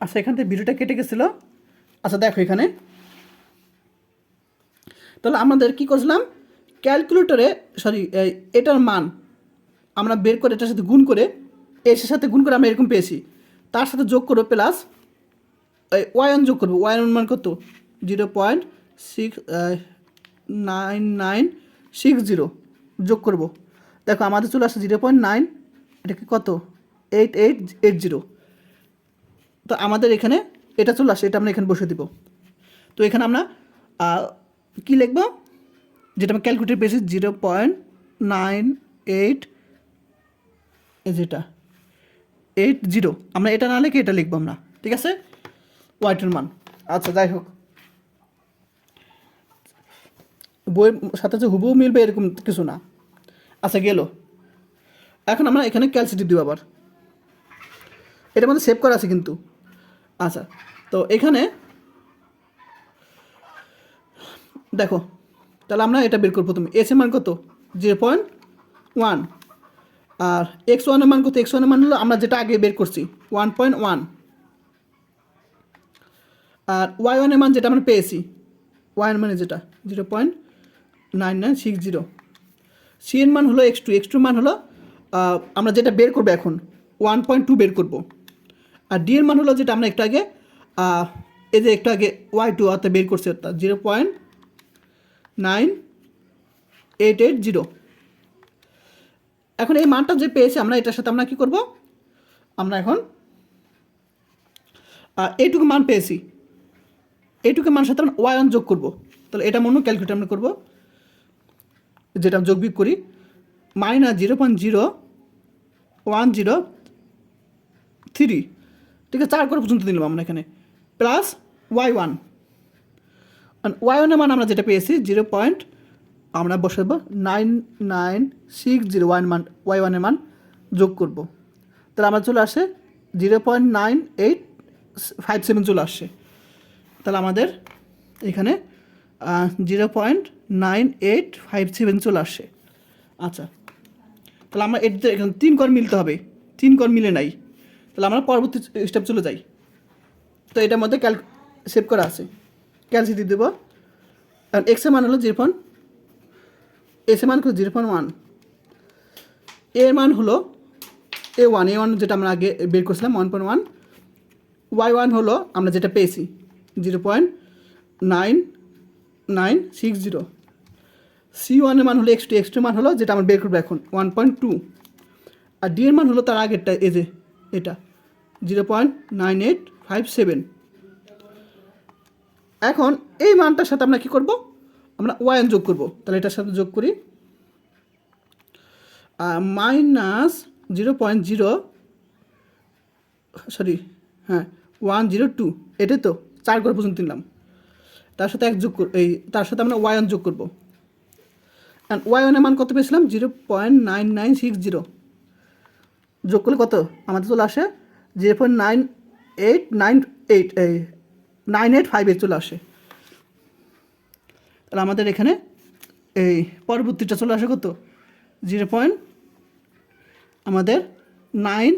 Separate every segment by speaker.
Speaker 1: আচ্ছা এখান থেকে ভিডিওটা কেটে গেছিল। আচ্ছা দেখো এখানে। তাহলে আমাদের কি করছিলাম? ক্যালকুলেটরে সরি এটার মান আমরা বের করে এটার সাথে গুণ করে এসের সাথে গুণ করে আমরা এরকম পেয়েছি। তার সাথে যোগ করব প্লাস ওয়ান যোগ করব। ওয়ান মান কত? Zero point six nine nine, six, zero যোগ করব। দেখো, আমাদের চলে আসছে জিরো পয়েন্ট নাইন এটা কি কত? Eight eight eight, zero. তো আমাদের এখানে এটা চলে আসে, এটা আমরা এখানে বসে দিব। তো এখানে আমরা কী লিখব? যেটা আমরা ক্যালকুলেটার পেয়েছি জিরো পয়েন্ট নাইন এইট যেটা এইট জিরো আমরা এটা না লিখে এটা লিখব আমরা, ঠিক আছে? ওয়াইটের মান। আচ্ছা যাই হোক। বইয়ের সাথে যে হুবহু মিলবে এরকম কিছু না। আচ্ছা গেল। এখন আমরা এখানে ক্যালসিটি দিব আবার। এটা মধ্যে সেভ করা আছে কিন্তু। আচ্ছা তো এখানে দেখো, তাহলে আমরা এটা বের করব তুমি। এস এর মান কত? জিরো পয়েন্ট ওয়ান আর এক্স ওয়ানের মান কত? এক্স ওয়ানের মান হলো আমরা যেটা আগে বের করছি ওয়ান পয়েন্ট ওয়ান আর ওয়াই ওয়ানের মান যেটা আমরা পেয়েছি ওয়াই এর মানে যেটা? Zero point nine nine six zero C এর মান হলো এক্স টু এক্স টু মান হলো আমরা যেটা বের করব এখন ওয়ান পয়েন্ট টু বের করব। আর ডি এর মান হলো যেটা আমরা একটু আগে এই যে একটু আগে ওয়াই টু অর্থাৎ বের করছি, অর্থাৎ zero point nine eight eight zero এখন এই মানটা যে পেয়েছি, আমরা এটার সাথে আমরা কী করব? আমরা এখন এইটুকু মান পেয়েছি। এইটুকু মান সাথে আমরা ওয়াই ওয়ান যোগ করব। তাহলে এটা মনে ক্যালকুলেট আমরা করব, যেটা যোগ বিয়োগ করি minus zero point zero one zero three ঠিক আছে, চার করে পর্যন্ত দিলাম আমরা এখানে। প্লাস ওয়াই ওয়ান ওয়াই ওয়ানের মান আমরা যেটা পেয়েছি জিরো পয়েন্ট আমরা বসাবো nine nine six zero one মান ওয়াই ওয়ানের মান যোগ করব। তাহলে আমার চলে আসে zero point nine eight five seven চলে আসছে তাহলে আমাদের এখানে zero point nine eight five seven চলে আসছে আচ্ছা তাহলে আমরা এর এখানে তিন কর মিলতে হবে। তিন কর মিলে নাই। তাহলে আমরা পরবর্তী স্টেপ চলে যাই। তো এটার মধ্যে ক্যাল সেভ করা আছে। ক্যালসিটি দেবো। কারণ এক্সের মান হলো জিরো পয়েন্ট এস এর মান জিরো পয়েন্ট ওয়ানের মান হলো এ ওয়ান এ ওয়ান যেটা আমরা আগে বের করছিলাম one point one Y one হলো আমরা যেটা পেয়েছি zero point nine nine six zero C ওয়ানের মান হলো এক্স টু এক্স টু মান হলো যেটা আমরা বের করব এখন ওয়ান পয়েন্ট টু আর ডি এর মান হলো তার আগেরটা যে এটা, zero point nine eight five seven. এখন এই মানটার সাথে আমরা কী করব? আমরা ওয়ান যোগ করব। তাহলে এটার সাথে যোগ করি। Minus zero point zero, sorry হ্যাঁ ওয়ান জিরো টু, এটাই তো, চার করে পর্যন্ত দিলাম তার সাথে এক যোগ এই, তার সাথে আমরা ওয়ান যোগ করব। অ্যান্ড ওয়াই ওয়ানের মান কত পেয়েছিলাম? Zero point nine nine six zero. যোগ করলে কত? আমাদের চলে আসে zero point nine eight nine eight এই নাইন এইট ফাইভ এইট চলে আসে। তাহলে আমাদের এখানে এই পরবর্তীটা চলে আসে কত? জিরো পয়েন্ট আমাদের নাইন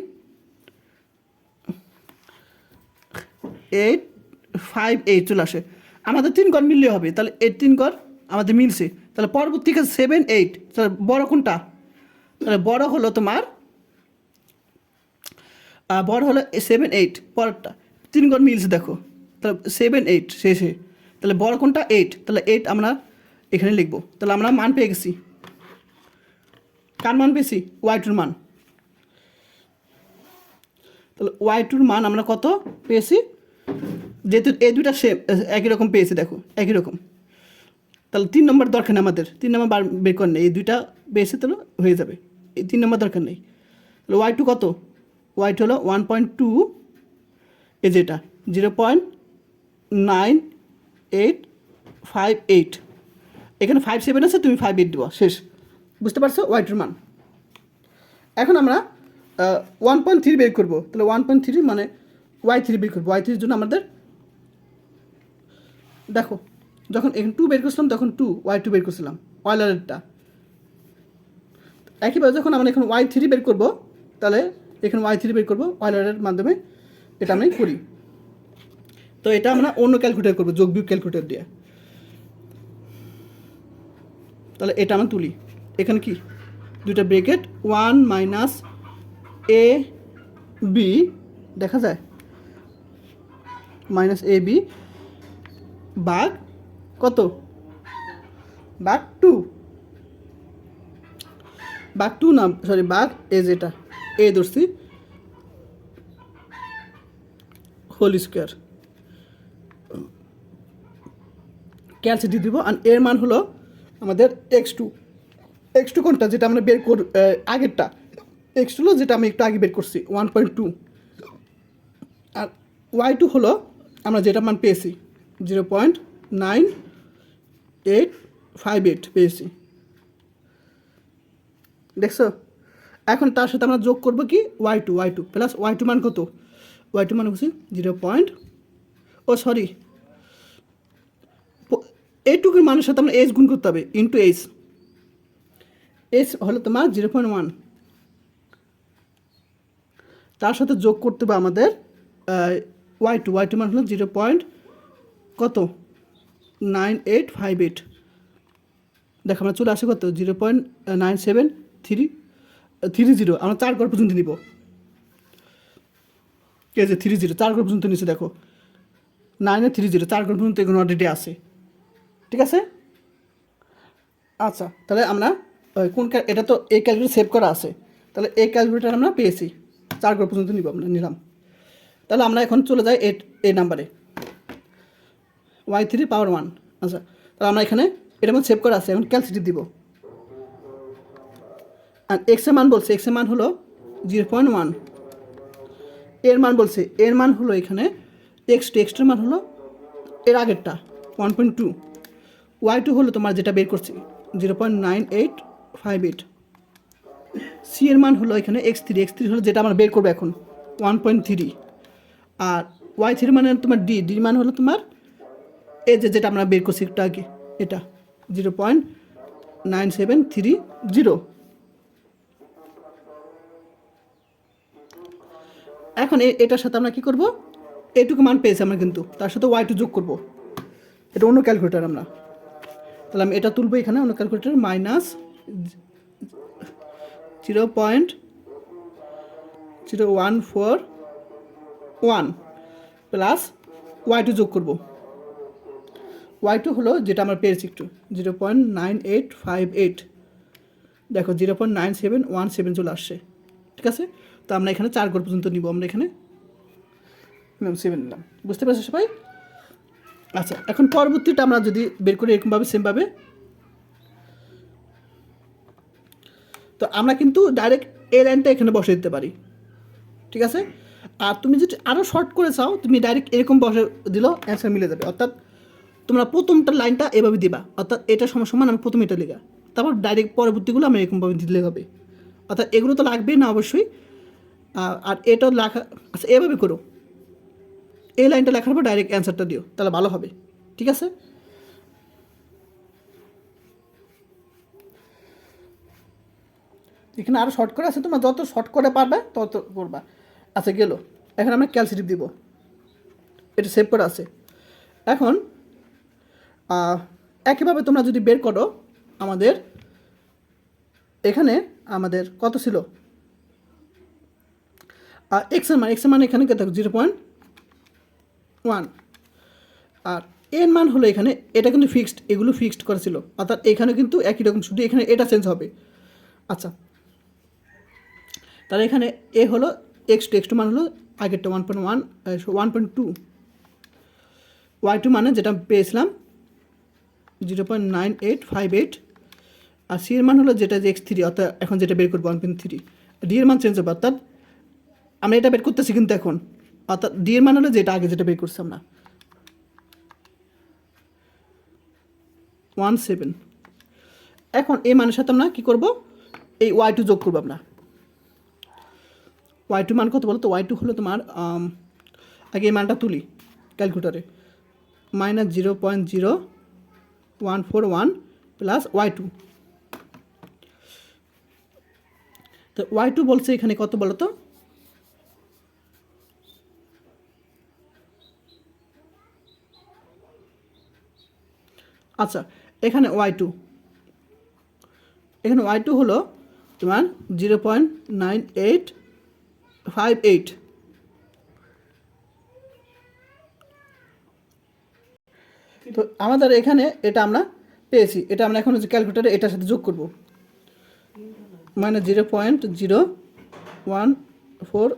Speaker 1: এইট ফাইভ এইট চলে আসে। আমাদের তিন কর মিললে হবে, তাহলে এই তিন কর আমাদের মিলছে। তাহলে পরবর্তীকে সেভেন এইট তাহলে বড় কোনটা? তাহলে বড় হলো তোমার বড় হলো সেভেন এইট পরেরটা। তিন গণ মিলছে, দেখো। তাহলে সেভেন এইট শেষে। তাহলে বড় কোনটা? এইট তাহলে এইট আমরা এখানে লিখব। তাহলে আমরা মান পেয়ে গেছি। কার মান পেয়েছি? ওয়াই টুর মান। তাহলে ওয়াই টুর মান আমরা কত পেয়েছি? যেহেতু এই দুইটা সেম একই রকম পেয়েছি, দেখো। একই রকম। তাহলে তিন নম্বর দরকার নেই আমাদের। তিন নম্বর বার বের কর নেই। এই দুইটা পেয়েছে তাহলে হয়ে যাবে। এই তিন নম্বর দরকার নেই। তাহলে ওয়াই টু কত? ওয়াই টু হলো ওয়ান পয়েন্ট টু, এই যেটা, zero point nine eight five eight. এখানে ফাইভ সেভেন আছে, তুমি ফাইভ এইট দেবো, শেষ। বুঝতে পারছ? ওয়াই টুর মান। এখন আমরা ওয়ান পয়েন্ট থ্রি বের করব। তাহলে ওয়ান পয়েন্ট থ্রি মানে ওয়াই থ্রি বের করব। ওয়াই থ্রির জন্য আমাদের, দেখো, যখন এখানে টু বের করছিলাম, তখন টু ওয়াই টু বের করছিলাম, অয়লারেরটা। একইভাবে যখন আমরা এখন ওয়াই থ্রি বের করব, তাহলে এখানে ওয়াই থ্রি বের করব অয়লারের মাধ্যমে এটা আমি করি। তো এটা আমরা অন্য ক্যালকুলেটার করব, যোগ বিয়োগ ক্যালকুলেটার দিয়ে। তাহলে এটা আমরা তুলি। এখানে কি? দুইটা bracket one minus A B দেখা যায়? মাইনাস এ বি বাঘ কত? বাঘ টু বাঘ টু না সরি বাঘ এ যেটা এ ধরছি। হোল স্কোয়ার ক্যালসিটি দিব আর এর মান হলো আমাদের এক্স টু এক্স টু কোনটা? যেটা আমরা বের কর আগেরটা। এক্স টু হলো যেটা আমি একটু আগে বের করছি ওয়ান পয়েন্ট টু আর ওয়াই টু হলো আমরা যেটা মান পেয়েছি zero point nine eight five eight পেয়েছি। দেখছ? এখন তার সাথে আমরা যোগ করব কি? Y two Y two plus Y two মান কত? ওয়াই টু মান হচ্ছে জিরো পয়েন্ট ও সরি এইটুকুর মানের সাথে আমরা এইচ গুণ করতে হবে ইন্টু এইচ এইচ হলো তোমার জিরো পয়েন্ট ওয়ান তার সাথে যোগ করতে হবে আমাদের ওয়াই টু ওয়াই টু মান হলো জিরো পয়েন্ট কত? নাইন এইট ফাইভ এইট দেখো আমরা চলে আসে কত? Zero point nine seven three three zero আমরা চার ঘর পর্যন্ত নিব। এই যে থ্রি জিরো চার ঘর পর্যন্ত নিচে দেখো। নাইনে থ্রি জিরো চার ঘর পর্যন্ত এগুলো অলরেডি আছে। ঠিক আছে? আচ্ছা তাহলে আমরা কোন এটা তো এই ক্যালকুলেটার সেভ করা আছে। তাহলে এই ক্যালকুলেটার আমরা পেয়েছি। চার ঘর পর্যন্ত নিব আমরা, নিলাম। তাহলে আমরা এখন চলে যাই এই এই নাম্বারে ওয়াই থ্রি পাওয়ার ওয়ান আচ্ছা তাহলে আমরা এখানে এটা মধ্যে সেভ করা আছে, এখন ক্যালসিটি দিব। আর এক্সের মান বলছে এক্সের মান হলো জিরো পয়েন্ট ওয়ানের মান বলছে, এর মান হলো এখানে এক্স টু এক্সটার মান হলো এর আগেরটা one point two Y two হলো তোমার যেটা বের করছি zero point nine eight five eight C এর মান হলো এখানে এক্স থ্রি এক্স থ্রি হলো যেটা আমরা বের করব এখন ওয়ান পয়েন্ট থ্রি আর ওয়াই থ্রি মানে তোমার ডি ডি মান হলো তোমার এ যে যেটা আমরা বের করছি একটু আগে, এটা zero point nine seven three zero এখন এটার সাথে আমরা কি করব? এইটুকু মান পেয়েছি আমরা কিন্তু। তার সাথে ওয়াই টু যোগ করব। এটা অন্য ক্যালকুলেটার আমরা। তাহলে আমি এটা তুলবো এখানে, অন্য calculator minus zero point zero one four one plus Y two যোগ করব। ওয়াই টু হলো যেটা আমরা পেয়েছি একটু zero point nine eight five eight দেখো zero point nine seven one seven চলে আসছে। ঠিক আছে? তো আমরা এখানে চার ঘর পর্যন্ত নিব, আমরা এখানে। সেভেন নিলাম বুঝতে পারছ সবাই? আচ্ছা এখন পরবর্তীটা আমরা যদি বের করি এরকমভাবে সেমভাবে তো আমরা কিন্তু ডাইরেক্ট এই লাইনটা এখানে বসে দিতে পারি। ঠিক আছে? আর তুমি যদি আরও শর্ট করে চাও, তুমি ডাইরেক্ট এরকম বসে দিলেও অ্যান্সার মিলে যাবে। অর্থাৎ তোমরা প্রথমটা লাইনটা এভাবে দিবা। অর্থাৎ এটা সমান সমান আমি প্রথম এটা লেখা। তারপর ডাইরেক্ট পরবর্তীগুলো আমি এরকমভাবে দিলে হবে। অর্থাৎ এগুলো তো লাগবেই না অবশ্যই। আর এটা লেখা আচ্ছা এভাবে করো। এই লাইনটা লেখার পর ডাইরেক্ট অ্যান্সারটা দিও, তাহলে ভালো হবে, ঠিক আছে? এখানে আরও শর্ট করে আছে তোমরা যত শর্ট করে পারবে, তত করবা। আচ্ছা গেল। এখন আমরা ক্যালসিটিভ দিব। এটা সেভ করা আছে। এখন একইভাবে তোমরা যদি বের করো, আমাদের, এখানে আমাদের কত ছিল? এক্সের মান এক্সের মান এখানে কত জিরো পয়েন্ট ওয়ান আর এর মান হলো এখানে, এটা কিন্তু ফিক্সড এগুলো ফিক্সড করা ছিল। অর্থাৎ এখানে কিন্তু একই রকম শুধু এখানে এটা চেঞ্জ হবে। আচ্ছা। তাহলে এখানে এ হলো এক্স টু এক্স টু মান হলো, আগেরটা one point one one point two Y two মানে যেটা পেয়েছিলাম zero point nine eight five eight আর সি এর মান হলো যেটা যে এক্স থ্রি অর্থাৎ এখন যেটা বের করব ওয়ান পয়েন্ট থ্রি ডি এর মান চেঞ্জ হবে, অর্থাৎ আমরা এটা বের করতেছি কিন্তু এখন। অর্থাৎ ডি এর মান হলো যেটা আগে যেটা বের করছি আমরা। ওয়ান সেভেন এখন এই মানের সাথে আমরা কী করব? এই ওয়াই টু যোগ করব আমরা। ওয়াই টু মান কত বলো তো ওয়াই টু হলো তোমার আগে এই মানটা তুলি ক্যালকুলেটারে। Minus zero point zero one four one plus Y two তো ওয়াই টু বলছে এখানে কত বলো তো আচ্ছা এখানে ওয়াই টু এখানে ওয়াই টু হলো তোমার zero point nine eight five eight তো আমাদের এখানে এটা আমরা পেয়েছি, এটা আমরা এখন ক্যালকুলেটারে এটার সাথে যোগ করব। মানে zero point zero one four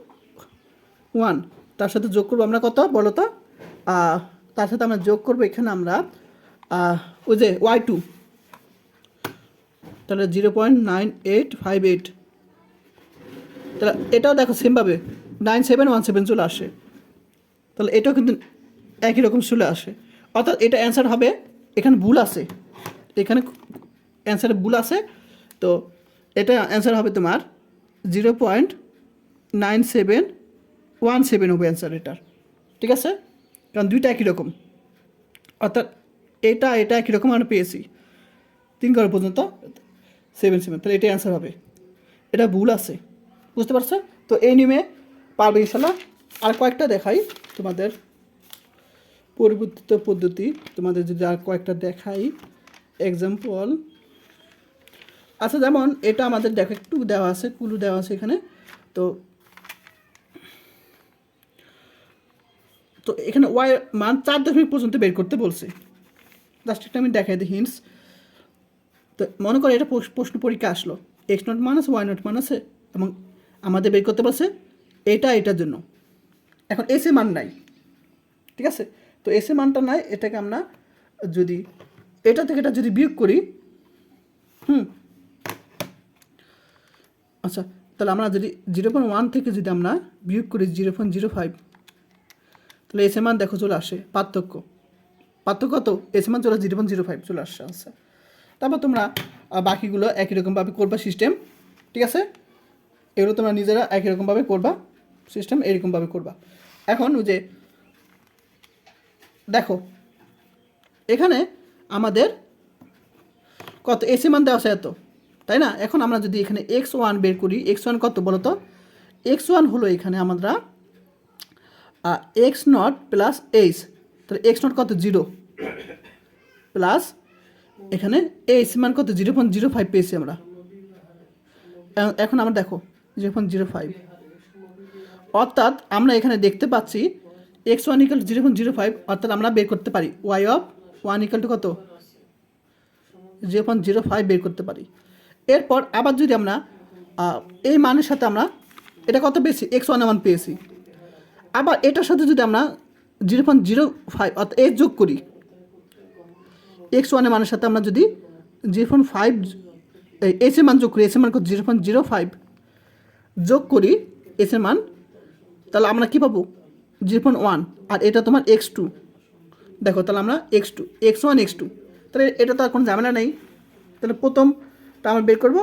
Speaker 1: one তার সাথে যোগ করব আমরা কত, বলো তো? তার সাথে আমরা যোগ করব, এখানে আমরা ওই যে ওয়াই টু তাহলে zero point nine eight five eight তাহলে এটাও দেখো সেমভাবে নাইন সেভেন ওয়ান সেভেন চলে আসে। তাহলে এটাও কিন্তু একই রকম চলে আসে। অর্থাৎ এটা অ্যান্সার হবে, এখানে ভুল আছে। এখানে অ্যান্সারে ভুল আছে। তো এটা অ্যান্সার হবে তোমার zero point nine seven one seven হবে অ্যান্সার এটার। ঠিক আছে? কারণ দুইটা একই রকম। অর্থাৎ এটা এটা একই রকম আমরা পেয়েছি। তিন ঘর পর্যন্ত সেভেন সেভেন তাহলে এটাই অ্যান্সার হবে। এটা ভুল আছে। বুঝতে পারছ? তো এই নিমে পারবে ইনশাল্লাহ আর কয়েকটা দেখাই তোমাদের। পরিবর্তিত পদ্ধতি তোমাদের যদি আর কয়েকটা দেখাই। এক্সাম্পল আচ্ছা যেমন এটা আমাদের দেখো, একটু দেওয়া আছে, কুলু দেওয়া আছে এখানে। তো তো এখানে ওয়াই মান চার দশমিক পর্যন্ত বের করতে বলছে। জাস্ট একটা আমি দেখাই দিই হিন্টস তো মনে করো এটা প্রশ্ন পরীক্ষা আসলো। এক্স নট আছে ওয়াই নট আছে এবং আমাদের বের করতে পারছে এটা, এটার জন্য। এখন এসে মান নাই। ঠিক আছে? তো এসে মানটা নাই, এটাকে আমরা যদি, এটা থেকে এটা যদি বিয়োগ করি, হুম। আচ্ছা তাহলে আমরা যদি জিরো পয়েন্ট ওয়ান থেকে যদি আমরা বিয়োগ করি জিরো পয়েন্ট জিরো ফাইভ তাহলে এসে মান দেখো চলে আসে, পার্থক্য। পার্থক্য কত? এসে মান চলে জিরো পয়েন্ট জিরো ফাইভ চলে আসছে আচ্ছা তারপর তোমরা বাকিগুলো একই রকমভাবে করবা সিস্টেম ঠিক আছে? এগুলো তোমরা নিজেরা একই রকমভাবে করবা সিস্টেম এরকমভাবে করবা। এখন যে, দেখো, এখানে আমাদের কত এসি মান দেওয়া আছে এত, তাই না? এখন আমরা যদি এখানে এক্স ওয়ান বের করি এক্স ওয়ান কত বলো তো? এক্স ওয়ান হলো এখানে আমরা এক্স নট প্লাস এইচ তাহলে এক্স নট কত? জিরো প্লাস এখানে এইচ মান কত? জিরো পয়েন্ট জিরো ফাইভ পেয়েছি আমরা। এখন আমরা দেখো জিরো পয়েন্ট জিরো ফাইভ অর্থাৎ আমরা এখানে দেখতে পাচ্ছি X one equal zero point zero five অর্থাৎ আমরা বের করতে পারি। Y of one equal two কত? জিরো পয়েন্ট জিরো ফাইভ বের করতে পারি। এরপর আবার যদি আমরা এই মানের সাথে আমরা, এটা কত পেয়েছি? এক্স ওয়ান ওয়ান পেয়েছি। আবার এটার সাথে যদি আমরা জিরো পয়েন্ট জিরো ফাইভ, অর্থাৎ এ যোগ করি। এক্স ওয়ানের মানের সাথে আমরা যদি জিরো পয়েন্ট ফাইভ এস এর মান যোগ করি এস এর মান কত? জিরো পয়েন্ট জিরো ফাইভ যোগ করি এস এর মান, তাহলে আমরা কী পাবো? জিরো পয়েন্ট ওয়ান, আর এটা তোমার এক্স টু। দেখো, তাহলে আমরা X two, X one, X two. তাহলে এটা তো আর কোনো ঝামেলা নেই। তাহলে প্রথমটা আমরা বের করব,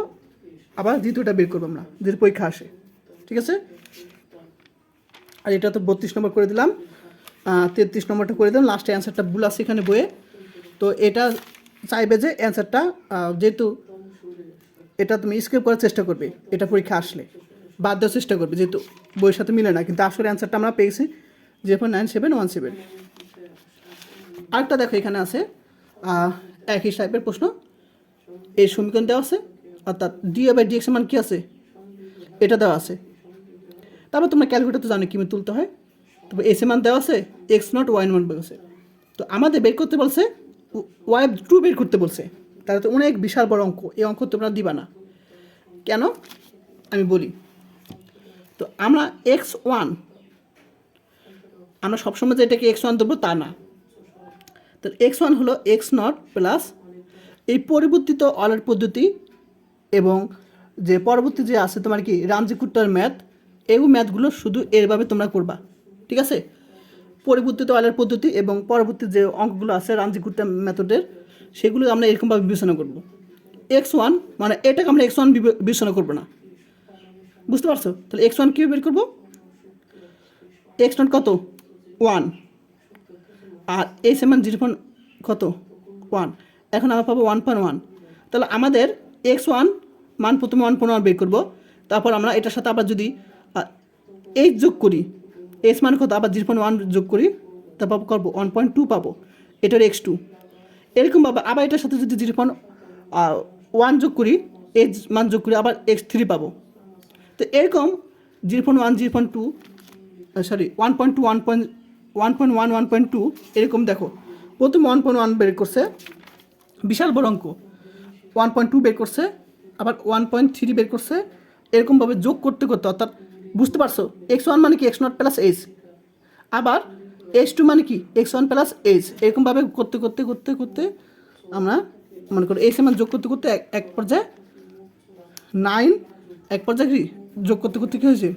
Speaker 1: আবার দ্বিতীয়টা বের করব আমরা, যদি পরীক্ষা আসে। ঠিক আছে? আর এটা তো বত্রিশ নম্বর করে দিলাম। তেত্রিশ নম্বরটা করে দিলাম লাস্টে অ্যান্সারটা ভুল আছে এখানে বইয়ে। তো এটা চাইবে যে অ্যান্সারটা যেহেতু এটা তুমি স্কিপ করার চেষ্টা করবে, এটা পরীক্ষা আসলে, বাদ দেওয়ার চেষ্টা করবে, যেহেতু বইয়ের সাথে মিলে না, কিন্তু আসলে অ্যান্সারটা আমরা পেয়েছি zero point nine seven one seven আরেকটা দেখো, এখানে আছে একই টাইপের প্রশ্ন। এই সমীকরণ দেওয়া আছে, অর্থাৎ ডিএ বাই ডিএক্স মান কী আছে? এটা দেওয়া আছে। তারপর তোমরা ক্যালকুলেটার তো জানো কীভাবে তুলতে হয়। তবে এস মান দেওয়া আছে এক্স নট ওয়াই মান বলছে। তো আমাদের বের করতে বলছে ওয়াই টু বের করতে বলছে। তাহলে তো অনেক বিশাল বড় অঙ্ক, এই অঙ্ক তোমরা দিবা না। কেন? আমি বলি। তো আমরা এক্স ওয়ান আমরা সবসময় যে এটাকে এক্স ওয়ান দেবো তা না। তো এক্স ওয়ান হলো এক্স নট প্লাস এই পরিবর্তিত অলের পদ্ধতি এবং যে পরবর্তী যে আছে তোমার কি, রামজি কুট্টার ম্যাথ এই ম্যাথগুলো শুধু এরভাবে তোমরা করবা। ঠিক আছে? পরিবর্তিত অলের পদ্ধতি এবং পরবর্তী যে অঙ্কগুলো আছে রামজি কুট্টা মেথডের, সেগুলো আমরা এরকমভাবে বিবেচনা করব। এক্স ওয়ান মানে এটাকে আমরা এক্স ওয়ান বিবেচনা করব না। বুঝতে পারছ? তাহলে এক্স ওয়ান কীভাবে বের করব? এক্স নট কত? ওয়ান আর এই সেমান জিরো পয়েন্ট কত? ওয়ান এখন আমরা পাবো ওয়ান পয়েন্ট ওয়ান তাহলে আমাদের এক্স ওয়ান মান প্রথমে ওয়ান পয়েন্ট ওয়ান বের করব। তারপর আমরা এটার সাথে আবার যদি এইচ যোগ করি এস মান কত আবার জিরো পয়েন্ট ওয়ান যোগ করি তারপর করব ওয়ান পয়েন্ট টু পাবো। এটার এক্স টু এরকম এরকমভাবে আবার এটার সাথে যদি জিরো পয়েন্ট ওয়ান যোগ করি এক্স মান যোগ করি আবার এক্স থ্রি পাবো। তো এরকম zero point one zero point two sorry one point two one point one point one one point two এরকম দেখো। প্রথম ওয়ান পয়েন্ট ওয়ান বের করছে, বিশাল বড় অঙ্ক। ওয়ান পয়েন্ট টু বের করছে, আবার ওয়ান পয়েন্ট থ্রি বের করছে এরকমভাবে যোগ করতে করতে অর্থাৎ বুঝতে পারছ? এক্স ওয়ান মানে কি এক্স নট প্লাস এইচ আবার এইচ টু মানে কি এক্স ওয়ান প্লাস এইচ এরকমভাবে করতে করতে করতে করতে আমরা মনে করো এইচ মান যোগ করতে করতে এক পর্যায়ে নাইন এক পর্যায়ে কি যোগ করতে করতে কী হয়েছে?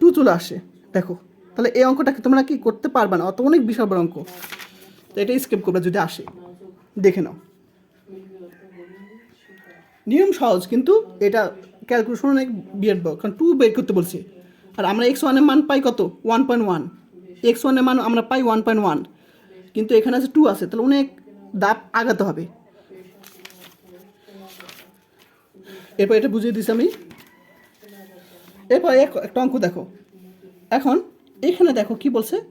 Speaker 1: টু চলে আসে। দেখো, তাহলে এই অঙ্কটাকে তোমরা কি করতে পারবে না? অত অনেক বিশাল বড় অঙ্ক। তো এটা স্কেপ করবে যদি আসে। দেখে নাও। নিয়ম সহজ, কিন্তু এটা ক্যালকুলেশন অনেক বিয়ের বড় কারণ টু বের করতে বলছে। আর আমরা এক্স ওয়ানের মান পাই কত? ওয়ান পয়েন্ট ওয়ান এক্স ওয়ানের মান আমরা পাই ওয়ান পয়েন্ট ওয়ান কিন্তু এখানে আছে টু আছে, তাহলে অনেক দাপ আগাতে হবে। এরপর এটা বুঝিয়ে দিছি আমি। এরপর এক- একটা অঙ্ক দেখো। এখন এখানে দেখো কি বলছে?